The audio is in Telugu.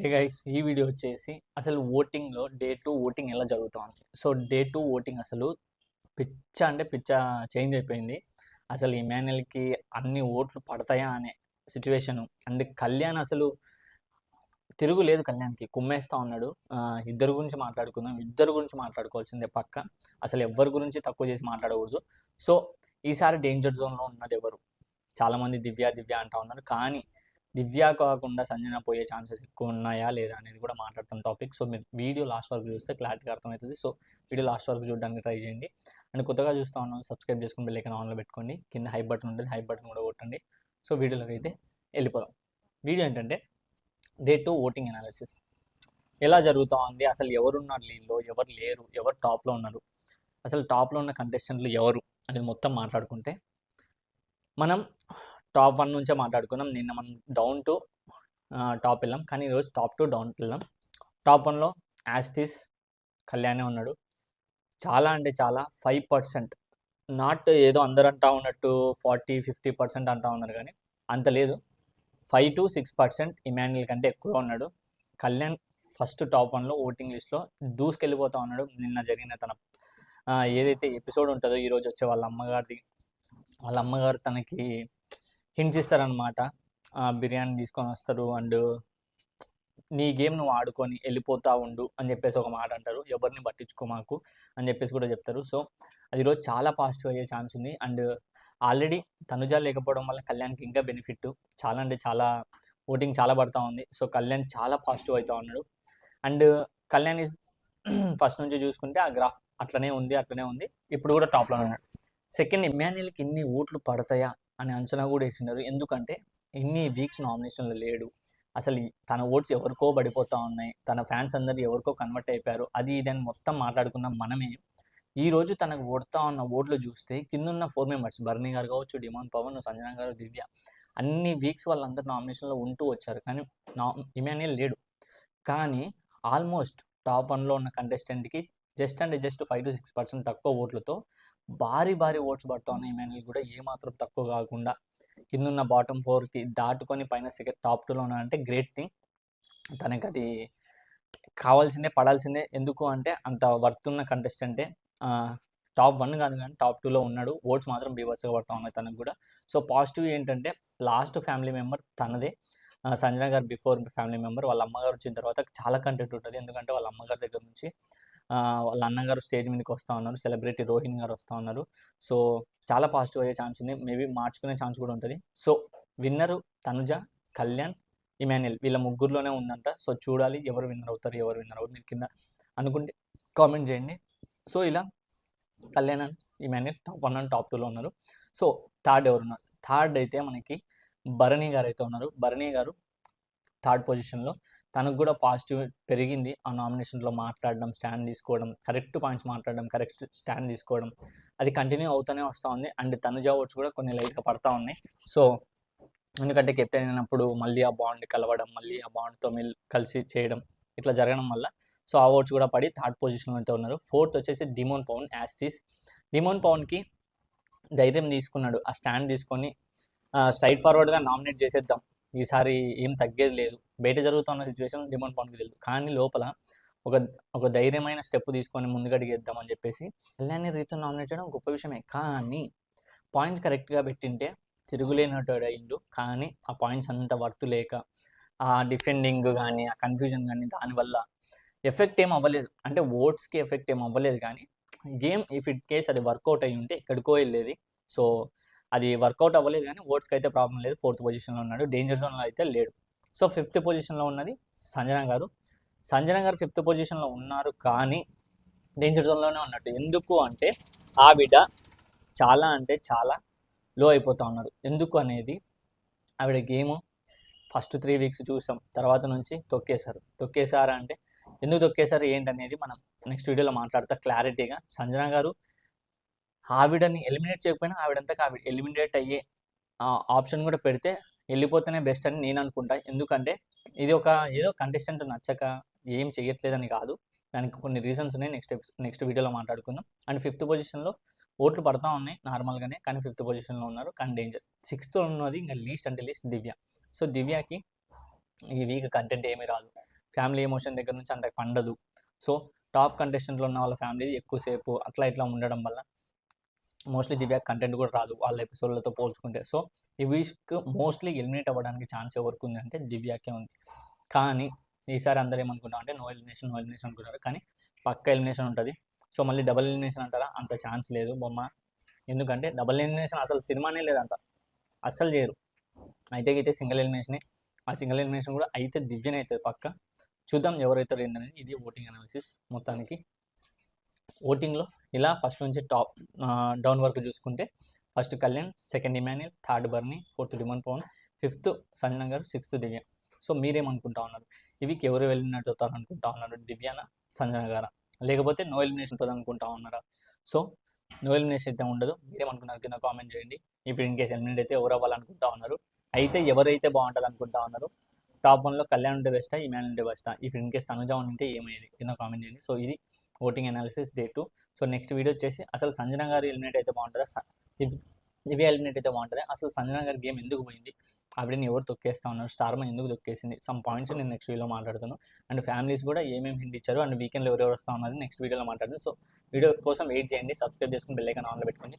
ఏ గైస్ ఈ వీడియో వచ్చేసి అసలు ఓటింగ్లో డే టూ ఓటింగ్ ఎలా జరుగుతుంది? సో డే టూ ఓటింగ్ అసలు పిచ్చ అంటే పిచ్చ చేంజ్ అయిపోయింది. అసలు ఈ మేనల్కి అన్ని ఓట్లు పడతాయా అనే సిచ్యువేషను అండ్ కళ్యాణ్ అసలు తిరుగు లేదు కళ్యాణ్కి కుమ్మేస్తా ఉన్నాడు. ఇద్దరు గురించి మాట్లాడుకుందాం. ఇద్దరు గురించి మాట్లాడుకోవాల్సిందే పక్క. అసలు ఎవరి గురించి తక్కువ చేసి మాట్లాడకూడదు. సో ఈసారి డేంజర్ జోన్లో ఉన్నది ఎవరు? చాలామంది దివ్య దివ్య అంటా ఉన్నారు. కానీ దివ్య కాకుండా సంజన పోయే ఛాన్సెస్ ఎక్కువ ఉన్నాయా లేదా అనేది కూడా మాట్లాడుతున్న టాపిక్ సో మీరు వీడియో లాస్ట్ వరకు చూస్తే క్లారిటీగా అర్థమవుతుంది. సో వీడియో లాస్ట్ వరకు చూడడానికి ట్రై చేయండి. అండ్ కొత్తగా చూస్తూ ఉన్నాం సబ్స్క్రైబ్ చేసుకుని బెల్లైకన్ ఆన్లో పెట్టుకోండి. కింద హై బటన్ ఉంటుంది. హై బటన్ కూడా కొట్టండి. సో వీడియోలోకి అయితే వెళ్ళిపోదాం. వీడియో ఏంటంటే డే టూ ఓటింగ్ అనాలిసిస్ ఎలా జరుగుతూ ఉంది? అసలు ఎవరున్నారు లీన్లో ఎవరు లేరు? ఎవరు టాప్లో ఉన్నారు? అసలు టాప్లో ఉన్న కంటెస్టెంట్లు ఎవరు? అనేది మొత్తం మాట్లాడుకుంటే మనం టాప్ వన్ నుంచే మాట్లాడుకున్నాం. నిన్న మనం డౌన్ టు టాప్ వెళ్ళాం. కానీ ఈరోజు టాప్ టు డౌన్ వెళ్ళాం. టాప్ వన్లో యాస్టిస్ కళ్యాణే ఉన్నాడు. చాలా అంటే చాలా ఫైవ్ పర్సెంట్. నాట్ ఏదో అందరు అంటా ఉన్నట్టు ఫార్టీ ఫిఫ్టీ పర్సెంట్ అంటా ఉన్నారు కానీ అంత లేదు. Five to six percent Emmanuel కంటే ఎక్కువ ఉన్నాడు. కళ్యాణ్ ఫస్ట్ టాప్ వన్లో ఓటింగ్ లిస్ట్లో దూసుకెళ్ళిపోతా ఉన్నాడు. నిన్న జరిగిన తన ఏదైతే ఎపిసోడ్ ఉంటుందో ఈరోజు వచ్చే వాళ్ళ అమ్మగారిది వాళ్ళ అమ్మగారు తనకి హింట్స్ ఇస్తారనమాట బిర్యానీ తీసుకొని వస్తారు అండ్ నీ గేమ్ నువ్వు ఆడుకొని వెళ్ళిపోతా ఉండు అని చెప్పేసి ఒక మాట అంటారు. ఎవరిని పట్టించుకో మాకు అని చెప్పేసి కూడా చెప్తారు. సో అది ఈరోజు చాలా పాజిటివ్ అయ్యే ఛాన్స్ ఉంది. అండ్ ఆల్రెడీ తనుజ లేకపోవడం వల్ల కళ్యాణ్కి ఇంకా బెనిఫిట్ చాలా అంటే చాలా ఓటింగ్ చాలా పడతా ఉంది. సో కళ్యాణ్ చాలా పాజిటివ్ అవుతా ఉన్నాడు. అండ్ కళ్యాణ్ ఫస్ట్ నుంచి చూసుకుంటే ఆ గ్రాఫ్ అట్లనే ఉంది అట్లనే ఉంది. ఇప్పుడు కూడా టాప్లో ఉన్నాడు. సెకండ్ ఇమాన్యుల్కి ఇన్ని ఓట్లు పడతాయా? అని అంచనా కూడా వేసినారు ఎందుకంటే ఇన్ని వీక్స్ నామినేషన్లు లేడు. అసలు తన ఓట్స్ ఎవరికో పడిపోతా ఉన్నాయి. తన ఫ్యాన్స్ అందరు ఎవరికో కన్వర్ట్ అయిపోయారు. అది ఇది అని మొత్తం మాట్లాడుకున్న మనమే. ఈ రోజు తనకు ఓడుతా ఉన్న ఓట్లు చూస్తే కిందున్న ఫోర్ మెంబర్స్ బర్నీ గారు కావచ్చు డిమాన్ పవన్ సంజన గారు దివ్య అన్ని వీక్స్ వాళ్ళందరూ నామినేషన్లో ఉంటూ వచ్చారు. కానీ నా ఇమాన్యుల్ లేడు. కానీ ఆల్మోస్ట్ టాప్ వన్లో ఉన్న కంటెస్టెంట్కి just and just five to six percent తక్కువ ఓట్లతో భారీ భారీ ఓట్స్ పడుతూ ఉన్నాయి ఇమాన్యుల్ కూడా. ఏమాత్రం తక్కువ కాకుండా కిందున్న బాటమ్ ఫోర్కి దాటుకొని పైన సెకండ్ టాప్ టూలో ఉన్నాడంటే గ్రేట్ థింగ్ తనకి అది కావాల్సిందే పడాల్సిందే. ఎందుకు అంటే అంత వర్త్ ఉన్న కంటెస్టెంటే టాప్ వన్ కాదు కానీ టాప్ టూలో ఉన్నాడు. ఓట్స్ మాత్రం బీభత్సగా పడతా ఉన్నాయి తనకు కూడా. సో పాజిటివ్ ఏంటంటే లాస్ట్ ఫ్యామిలీ మెంబర్ తనదే. సంజన గారు బిఫోర్ ఫ్యామిలీ మెంబర్ వాళ్ళ అమ్మగారు వచ్చిన తర్వాత చాలా కంటెంట్ ఉంటుంది. ఎందుకంటే వాళ్ళ అమ్మగారి దగ్గర నుంచి వాళ్ళ అన్నగారు స్టేజ్ మీదకి వస్తూ ఉన్నారు సెలబ్రిటీ రోహిణి గారు వస్తూ ఉన్నారు. సో చాలా పాజిటివ్ అయ్యే ఛాన్స్ ఉంది. మేబీ మార్చుకునే ఛాన్స్ కూడా ఉంటుంది. సో విన్నరు తనుజ కళ్యాణ్ ఇమాన్యుల్ వీళ్ళ ముగ్గురులోనే ఉందంట. సో చూడాలి ఎవరు విన్నర్ అవుతారు ఎవరు విన్నర్ అవుతారు మీరు కింద అనుకుంటే కామెంట్ చేయండి. సో ఇలా Kalyan and Emmanuel top one and top టూలో ఉన్నారు. సో థర్డ్ ఎవరు ఉన్నారు? థర్డ్ అయితే మనకి భరణి గారు అయితే ఉన్నారు. భరణి గారు థర్డ్ పొజిషన్లో. తనకు కూడా పాజిటివ్ పెరిగింది. ఆ నామినేషన్లో మాట్లాడడం స్టాండ్ తీసుకోవడం కరెక్ట్ పాయింట్స్ మాట్లాడడం కరెక్ట్ స్టాండ్ తీసుకోవడం అది కంటిన్యూ అవుతూనే వస్తూ ఉంది. అండ్ తనుజ ఓట్స్ కూడా కొన్ని లైట్గా పడతా ఉన్నాయి. సో ఎందుకంటే కెప్టెన్ అయినప్పుడు మళ్ళీ ఆ బాండ్ కలవడం మళ్ళీ ఆ బాండ్తో మిల్ కలిసి చేయడం ఇట్లా జరగడం వల్ల సో ఆ ఓట్స్ కూడా పడి థర్డ్ పొజిషన్లో అయితే ఉన్నారు. ఫోర్త్ వచ్చేసి డిమోన్ పవన్ యాస్టీస్ డిమోన్ పవన్కి ధైర్యం తీసుకున్నాడు. ఆ స్టాండ్ తీసుకొని స్ట్రైట్ ఫార్వర్డ్గా నామినేట్ చేసేద్దాం. ఈసారి ఏం తగ్గేది లేదు. బయట జరుగుతున్న సిచ్యువేషన్ డిమాండ్ పవన్కి తెలియదు కానీ లోపల ఒక ఒక ధైర్యమైన స్టెప్ తీసుకొని ముందుగడిగేద్దామని చెప్పేసి కళ్యాణి రీతు నామినేట్ చేయడం గొప్ప విషయమే. కానీ పాయింట్స్ కరెక్ట్గా పెట్టింటే తిరుగులేనట్టు అయిండు కానీ ఆ పాయింట్స్ అంత వర్త్ లేక ఆ డిఫెండింగ్ కానీ ఆ కన్ఫ్యూజన్ కానీ దానివల్ల ఎఫెక్ట్ ఏం అవ్వలేదు. అంటే ఓట్స్కి ఎఫెక్ట్ ఏం అవ్వలేదు కానీ గేమ్ ఇఫ్ ఇట్ కేస్ అది వర్కౌట్ అయ్యి ఉంటే ఎక్కడికో వెళ్ళేది. సో అది వర్కౌట్ అవ్వలేదు కానీ ఓట్స్కి అయితే ప్రాబ్లం లేదు. ఫోర్త్ పొజిషన్లో ఉన్నాడు. డేంజర్ జోన్లో అయితే లేడు. సో ఫిఫ్త్ పొజిషన్లో ఉన్నది సంజన గారు. సంజన గారు ఫిఫ్త్ పొజిషన్లో ఉన్నారు కానీ డేంజర్ జోన్లోనే ఉన్నట్టు. ఎందుకు అంటే ఆవిడ చాలా అంటే చాలా లో అయిపోతూ ఉన్నారు ఎందుకు అనేది ఆవిడ గేమ్ ఫస్ట్ త్రీ వీక్స్ చూసాం. తర్వాత నుంచి తొక్కేశారు. తొక్కేశారా అంటే ఎందుకు తొక్కేశారు ఏంటనేది మనం నెక్స్ట్ వీడియోలో మాట్లాడతా క్లారిటీగా. సంజన గారు ఆవిడని ఎలిమినేట్ చేయకపోయినా ఆవిడంతా ఆవిడ ఎలిమినేట్ అయ్యే ఆప్షన్ కూడా పెడితే వెళ్ళిపోతేనే బెస్ట్ అని నేను అనుకుంటా. ఎందుకంటే ఇది ఒక ఏదో కంటెస్టెంట్ నచ్చక ఏం చేయట్లేదని కాదు. దానికి కొన్ని రీజన్స్ ఉన్నాయి. నెక్స్ట్ నెక్స్ట్ వీడియోలో మాట్లాడుకుందాం. అండ్ ఫిఫ్త్ పొజిషన్లో ఓట్లు పడతా ఉన్నాయి నార్మల్గానే కానీ ఫిఫ్త్ పొజిషన్లో ఉన్నారు. కానీ డేంజర్ సిక్స్త్ ఉన్నది ఇంకా లీస్ట్ అంటే లీస్ట్ దివ్య. సో దివ్యకి ఈ వీక్ కంటెంట్ ఏమీ రాదు. ఫ్యామిలీ ఎమోషన్ దగ్గర నుంచి అంత పండదు. సో టాప్ కంటెస్టెంట్లో ఉన్న వాళ్ళ ఫ్యామిలీ ఎక్కువసేపు అట్లా ఇట్లా ఉండడం వల్ల మోస్ట్లీ దివ్య కంటెంట్ కూడా రాదు. వాళ్ళ ఎపిసోడ్లతో పోల్చుకుంటే. సో ఈ వీక్ మోస్ట్లీ ఎలిమినేట్ అవ్వడానికి ఛాన్స్ ఎవరికి ఉంది అంటే దివ్యాకే ఉంది. కానీ ఈసారి అందరూ ఏమనుకున్నాం అంటే నో ఎలిమినేషన్ నో ఎలిమినేషన్ అనుకున్నారు కానీ పక్క ఎలిమినేషన్ ఉంటుంది. సో మళ్ళీ డబల్ ఎలిమినేషన్ అంటారా? అంత ఛాన్స్ లేదు బొమ్మ. ఎందుకంటే డబల్ ఎలిమినేషన్ అసలు సినిమానే లేదంత అస్సలు చేయరు. అయితే అయితే సింగిల్ ఎలిమినేషనే ఆ సింగిల్ ఎలిమినేషన్ కూడా అయితే దివ్యనే అవుతుంది పక్క. చూద్దాం ఎవరైతే ఏంటనేది ఇది ఓటింగ్ అనాలిసిస్ మొత్తానికి. ఓటింగ్లో ఇలా ఫస్ట్ నుంచి టాప్ డౌన్ వరకు చూసుకుంటే first Kalyan second Emmanuel third Bharani fourth demon Pavan fifth Sanjana garu sixth Divya. So మీరేమనుకుంటా ఉన్నారు? ఇవికి ఎవరు వెళ్ళినట్టు అవుతారు అనుకుంటా ఉన్నారు? దివ్యాన సంజన గారా లేకపోతే నో ఎలిమినేషన్ ఉంటుంది అనుకుంటా ఉన్నారా? సో నో ఎలిమినేషన్ అయితే ఉండదు. మీరేమనుకున్నారు? కింద కామెంట్ చేయండి. ఇఫ్ ఇన్ కేసు ఎలిమినేట్ అయితే ఎవరు అవ్వాలనుకుంటా ఉన్నారు? అయితే ఎవరైతే బాగుంటుంది అనుకుంటా ఉన్నారు? టాప్ వన్లో కళ్యాణ్ ఉంటే బెస్టా ఈమెన్ ఉంటే బెస్టా ఇఫ్ ఇన్ కేస్ తనుజా ఉంటే ఏమయ్యేది కింద కామెంట్ చేయండి. సో ఇది voting analysis day two so next video వచ్చేసి అసలు సంజన గారు ఎలిమినేట్ అయితే బాగుంటుందా? స- ఇవే ఎలిమినేట్ అయితే బాగుంటుంది? అసలు సంజన గారి గేమ్ ఎందుకు పోయింది? ఆవిడని ఎవరు తొక్కేస్తా ఉన్నారు? స్టార్మా ఎందుకు తొక్కేసింది? సమ్ పాయింట్స్ నేను నెక్స్ట్ వీడియోలో మాట్లాడుతాను. అండ్ ఫ్యామిలీస్ కూడా ఏమేమి హింట్ ఇచ్చారు? అండ్ వీకెండ్లో ఎవరెవరు వస్తా ఉన్నారు? నెక్స్ట్ వీడియోలో మాట్లాడుతాను. సో వీడియో కోసం వెయిట్ చేయండి. సబ్స్క్రైబ్ చేసుకుని బెల్లైకన్ ఆన్లో పెట్టుకోండి.